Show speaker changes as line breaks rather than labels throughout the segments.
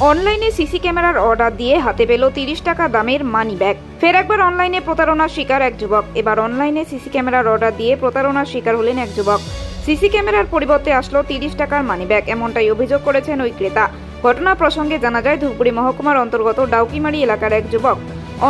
অনলাইনে সিসি ক্যামেরার অর্ডার দিয়ে হাতে পেল তিরিশ টাকা দামের মানি ব্যাগ ফের একবার অনলাইনে প্রতারণার শিকার এক যুবক। এবার অনলাইনে সিসি ক্যামেরার অর্ডার দিয়ে প্রতারণার শিকার হলেন এক যুবক। সিসি ক্যামেরার পরিবর্তে আসলো তিরিশ টাকার মানি ব্যাগ এমনটাই অভিযোগ করেছেন ওই ক্রেতা। ঘটনা প্রসঙ্গে জানা যায়, ধূপগুড়ি মহকুমার অন্তর্গত ডাউকিমারি এলাকার এক যুবক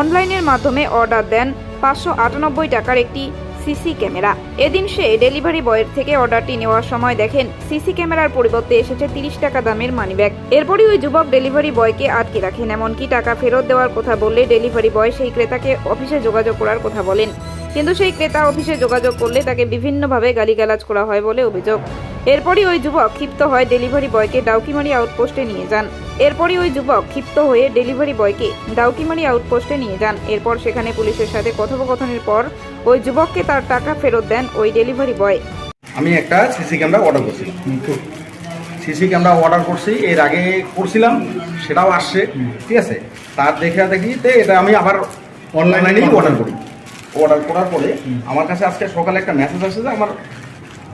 অনলাইনের মাধ্যমে অর্ডার দেন পাঁচশো আটানব্বই টাকার একটি সিসি ক্যামেরা। এদিন সে ডেলিভারি বয়ের থেকে অর্ডারটি নেওয়ার সময় দেখেন, সিসি ক্যামেরার পরিবর্তে এসেছে তিরিশ টাকা দামের মানিব্যাগ। এরপরই ওই যুবক ডেলিভারি বয়কে আটকে রাখেন। এমনকি টাকা ফেরত দেওয়ার কথা বললে ডেলিভারি বয় সেই ক্রেতাকে অফিসে যোগাযোগ করার কথা বলেন। কিন্তু সেই ক্রেতা অফিসে যোগাযোগ করলে তাকে বিভিন্নভাবে গালিগালাজ করা হয় বলে অভিযোগ। এরপরই ওই যুবক ক্ষিপ্ত হয় ডেলিভারি বয়কে ডাউকিমারি আউটপোস্টে নিয়ে যান। এরপরই ওই যুবক ক্ষিপ্ত হয়ে ডেলিভারি বয়কে ডাউকিমারি আউটপোস্টে নিয়ে যান। এরপর সেখানে পুলিশের সাথে কথোপকথনের পর ওই যুবককে তার টাকা ফেরত দেন ওই ডেলিভারি বয়।
আমি একটা সিসি ক্যামেরা অর্ডার করছিলাম। সিসি ক্যামেরা অর্ডার করছি এর আগে করছিলাম সেটাও আসছে ঠিক আছে? তার দেখে দেখিতে এটা আমি আবার অনলাইনেই অর্ডার করি। অর্ডার করার পরে আমার কাছে আজকে সকালে একটা মেসেজ আসছে যে আমার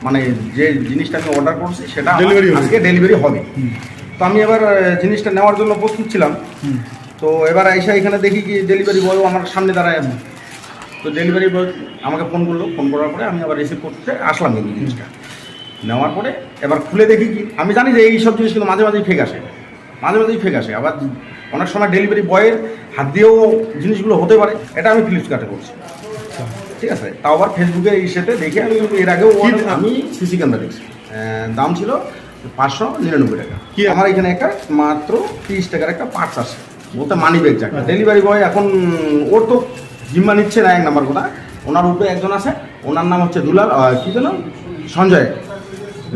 মানে যে জিনিসটা আমি অর্ডার করছি সেটা। আজকে ডেলিভারি হবে। তো আমি এবার জিনিসটা নেওয়ার জন্য প্রস্তুত ছিলাম। তো এবার এসে এখানে দেখি কি ডেলিভারি বয়ও আমার সামনে দাঁড়ায় আছে। তো ডেলিভারি বয় আমাকে ফোন করল। ফোন করার পরে আমি আবার রিসিভ করতে আসলাম কিন্তু জিনিসটা। নেওয়ার পরে এবার খুলে দেখি কি আমি জানি যে এই সব জিনিস কিন্তু মাঝে মাঝেই ফেক আসে। মাঝে মাঝেই ফেক আসে। আবার অনেক সময় ডেলিভারি বয়ের হাত দিয়েও জিনিসগুলো হতে পারে এটা আমি ফ্লিপকার্টে করছি। ঠিক আছে? তাও আবার ফেসবুকে এই দেখে আমি এর আগেও আমি সিসি ক্যামেরা দেখছি। দাম ছিল পাঁচশো নিরানব্বই টাকা।
কি?
আমার এখানে একটা মাত্র তিরিশ টাকার একটা পার্টস আসে বলতে মানি ব্যাগ যাকে। ডেলিভারি বয় এখন ওর তো জিম্মা নিচ্ছে না এক নাম্বার কথা। ওনার উপরে একজন আছে, ওনার নাম হচ্ছে দুলাল কি যেন? সঞ্জয়।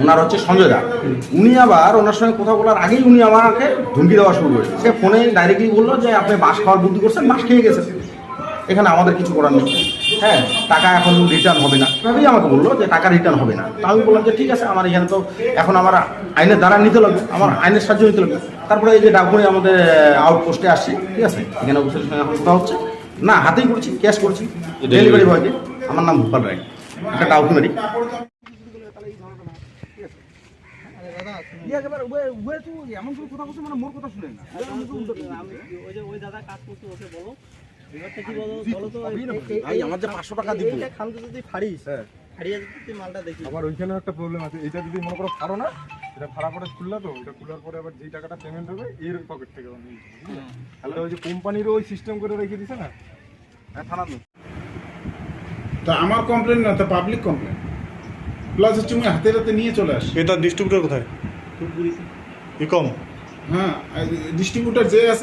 ওনার হচ্ছে সঞ্জয় দা। উনি আবার ওনার সঙ্গে কথা বলার আগেই উনি আমাকে ধুমকি দেওয়া শুরু করেছে। সে ফোনে ডাইরেক্টলি বলল যে, আপনি বাস খাওয়ার বুদ্ধি করছেন বাস খেয়ে গেছেন। এখানে আমাদের কিছু করার নেই। হ্যাঁ টাকা এখন রিটার্ন হবে না। এভাবেই আমাকে বলল যে, টাকা রিটার্ন হবে না। তা আমি বললাম যে, ঠিক আছে, আমার এখানে তো এখন আমার আইনের দ্বারা নিতে লাগবে, আমার আইনের সাহায্য নিতে লাগবে। তারপরে এই যে ডাকুনি আমাদের আউটপোস্টে আসছি ঠিক আছে? এখানে সঙ্গে এখন কথা হচ্ছে। না হাতেই করছি ক্যাশ করছি। ডেলিভারি বয়কে আমার নাম ভূপাল রায়। একটা ডাউকুমারি এমন কোনো কথা বলছে মানে মোর কথা শুনেন না
ওই যে ওই দাদা কাজ করছে ওকে বলো ব্যাপারটা বলো বলো তো
ভাই আমার যে পাঁচশো টাকা দিব।
যদি ফাড়িস
হ্যাঁ।
ফাড়িয়ে যদি তুই মালটা দেখি
আবার ওইখানেও একটা প্রবলেম আছে। এটা যদি মনে করো পারো না এটা ভাড়া করে খুললা তো এটা খোলার পরে আবার যেই টাকাটা পেমেন্ট হবে এর পকেট থেকে তাহলে ওই যে কোম্পানিরও ওই সিস্টেম করে রেখে দিছে না? হ্যাঁ থানার তো
তা আমার কমপ্লেন না তা পাবলিক কমপ্লেন প্লাস হচ্ছে আমি হাতে হাতে নিয়ে চলে আসি।
এটা ডিস্ট্রিবিউটর কোথায়?
ই কম?
ইকম
হ্যাঁ ডিস্ট্রিবিউটার যে আছে